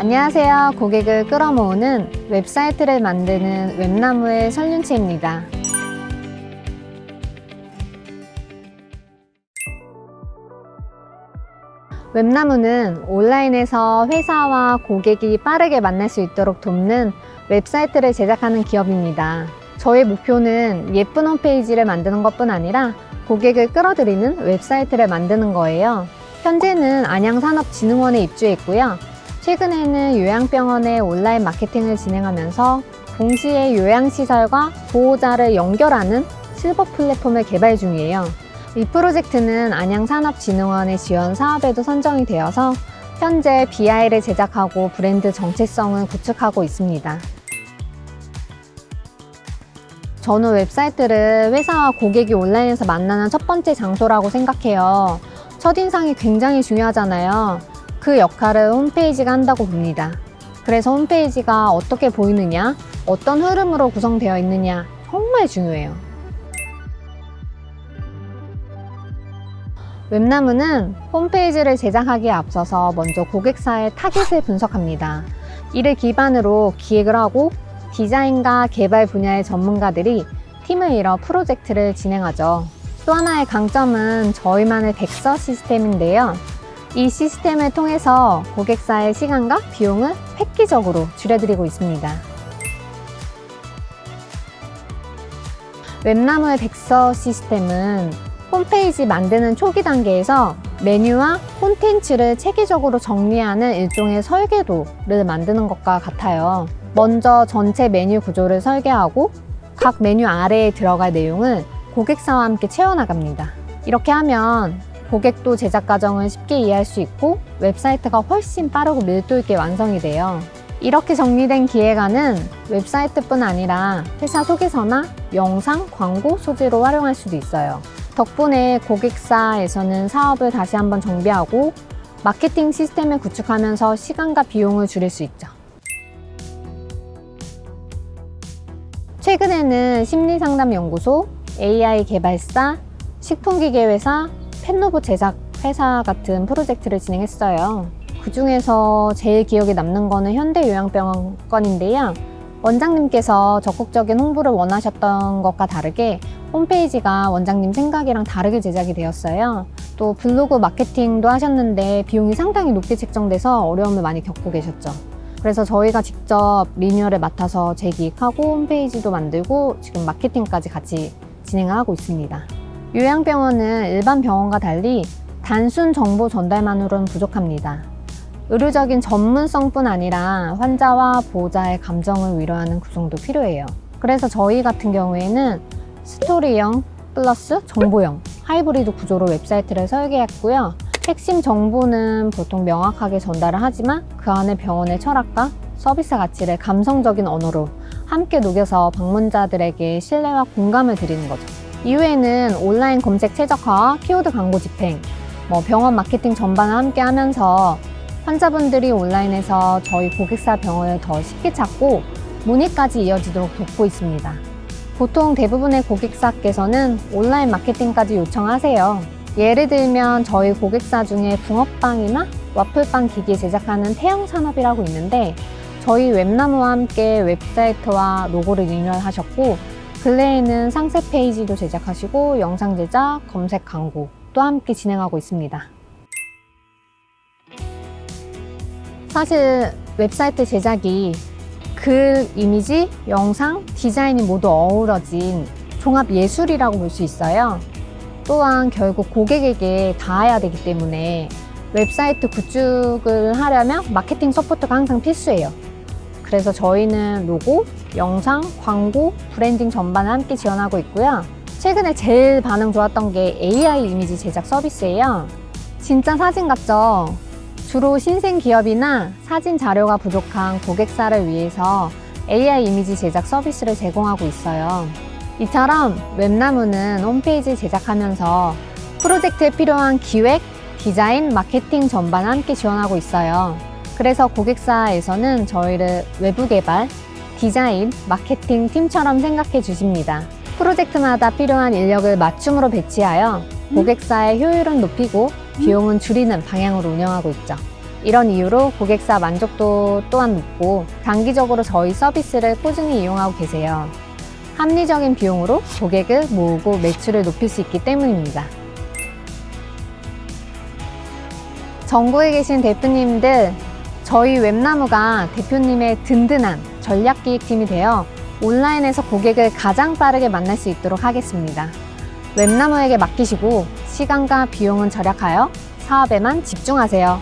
안녕하세요. 고객을 끌어모으는 웹사이트를 만드는 웹나무의 설윤치입니다. 웹나무는 온라인에서 회사와 고객이 빠르게 만날 수 있도록 돕는 웹사이트를 제작하는 기업입니다. 저의 목표는 예쁜 홈페이지를 만드는 것뿐 아니라 고객을 끌어들이는 웹사이트를 만드는 거예요. 현재는 안양산업진흥원에 입주했고요. 최근에는 요양병원의 온라인 마케팅을 진행하면서 동시에 요양시설과 보호자를 연결하는 실버 플랫폼을 개발 중이에요. 이 프로젝트는 안양산업진흥원의 지원 사업에도 선정이 되어서 현재 BI를 제작하고 브랜드 정체성을 구축하고 있습니다. 저는 웹사이트를 회사와 고객이 온라인에서 만나는 첫 번째 장소라고 생각해요. 첫인상이 굉장히 중요하잖아요. 그 역할을 홈페이지가 한다고 봅니다. 그래서 홈페이지가 어떻게 보이느냐, 어떤 흐름으로 구성되어 있느냐 정말 중요해요. 웹나무는 홈페이지를 제작하기에 앞서서 먼저 고객사의 타깃을 분석합니다. 이를 기반으로 기획을 하고 디자인과 개발 분야의 전문가들이 팀을 이뤄 프로젝트를 진행하죠. 또 하나의 강점은 저희만의 백서 시스템인데요. 이 시스템을 통해서 고객사의 시간과 비용을 획기적으로 줄여드리고 있습니다. 웹나무의 백서 시스템은 홈페이지 만드는 초기 단계에서 메뉴와 콘텐츠를 체계적으로 정리하는 일종의 설계도를 만드는 것과 같아요. 먼저 전체 메뉴 구조를 설계하고 각 메뉴 아래에 들어갈 내용을 고객사와 함께 채워나갑니다. 이렇게 하면 고객도 제작 과정을 쉽게 이해할 수 있고 웹사이트가 훨씬 빠르고 밀도 있게 완성이 돼요. 이렇게 정리된 기획안은 웹사이트뿐 아니라 회사 소개서나 영상, 광고 소재로 활용할 수도 있어요. 덕분에 고객사에서는 사업을 다시 한번 정비하고 마케팅 시스템을 구축하면서 시간과 비용을 줄일 수 있죠. 최근에는 심리상담연구소, AI 개발사, 식품기계회사, 펜노브 제작 회사 같은 프로젝트를 진행했어요. 그 중에서 제일 기억에 남는 거는 현대요양병원 건인데요. 원장님께서 적극적인 홍보를 원하셨던 것과 다르게 홈페이지가 원장님 생각이랑 다르게 제작이 되었어요. 또 블로그 마케팅도 하셨는데 비용이 상당히 높게 책정돼서 어려움을 많이 겪고 계셨죠. 그래서 저희가 직접 리뉴얼을 맡아서 재기획하고 홈페이지도 만들고 지금 마케팅까지 같이 진행을 하고 있습니다. 요양병원은 일반 병원과 달리 단순 정보 전달만으로는 부족합니다. 의료적인 전문성뿐 아니라 환자와 보호자의 감정을 위로하는 구성도 필요해요. 그래서 저희 같은 경우에는 스토리형 플러스 정보형 하이브리드 구조로 웹사이트를 설계했고요. 핵심 정보는 보통 명확하게 전달을 하지만 그 안에 병원의 철학과 서비스 가치를 감성적인 언어로 함께 녹여서 방문자들에게 신뢰와 공감을 드리는 거죠. 이후에는 온라인 검색 최적화와 키워드 광고 집행, 뭐 병원 마케팅 전반을 함께 하면서 환자분들이 온라인에서 저희 고객사 병원을 더 쉽게 찾고 문의까지 이어지도록 돕고 있습니다. 보통 대부분의 고객사께서는 온라인 마케팅까지 요청하세요. 예를 들면 저희 고객사 중에 붕어빵이나 와플빵 기기 제작하는 태영산업이라고 있는데 저희 웹나무와 함께 웹사이트와 로고를 리뉴얼하셨고 근래에는 상세 페이지도 제작하시고 영상 제작, 검색 광고 또 함께 진행하고 있습니다. 사실 웹사이트 제작이 글, 이미지, 영상, 디자인이 모두 어우러진 종합 예술이라고 볼 수 있어요. 또한 결국 고객에게 닿아야 되기 때문에 웹사이트 구축을 하려면 마케팅 서포트가 항상 필수예요. 그래서 저희는 로고, 영상, 광고, 브랜딩 전반을 함께 지원하고 있고요. 최근에 제일 반응 좋았던 게 AI 이미지 제작 서비스예요. 진짜 사진 같죠? 주로 신생 기업이나 사진 자료가 부족한 고객사를 위해서 AI 이미지 제작 서비스를 제공하고 있어요. 이처럼 웹나무는 홈페이지 제작하면서 프로젝트에 필요한 기획, 디자인, 마케팅 전반 함께 지원하고 있어요. 그래서 고객사에서는 저희를 외부 개발, 디자인, 마케팅 팀처럼 생각해 주십니다. 프로젝트마다 필요한 인력을 맞춤으로 배치하여 고객사의 효율은 높이고 비용은 줄이는 방향으로 운영하고 있죠. 이런 이유로 고객사 만족도 또한 높고 장기적으로 저희 서비스를 꾸준히 이용하고 계세요. 합리적인 비용으로 고객을 모으고 매출을 높일 수 있기 때문입니다. 전국에 계신 대표님들, 저희 웹나무가 대표님의 든든한 전략기획팀이 되어 온라인에서 고객을 가장 빠르게 만날 수 있도록 하겠습니다. 웹나무에게 맡기시고 시간과 비용은 절약하여 사업에만 집중하세요.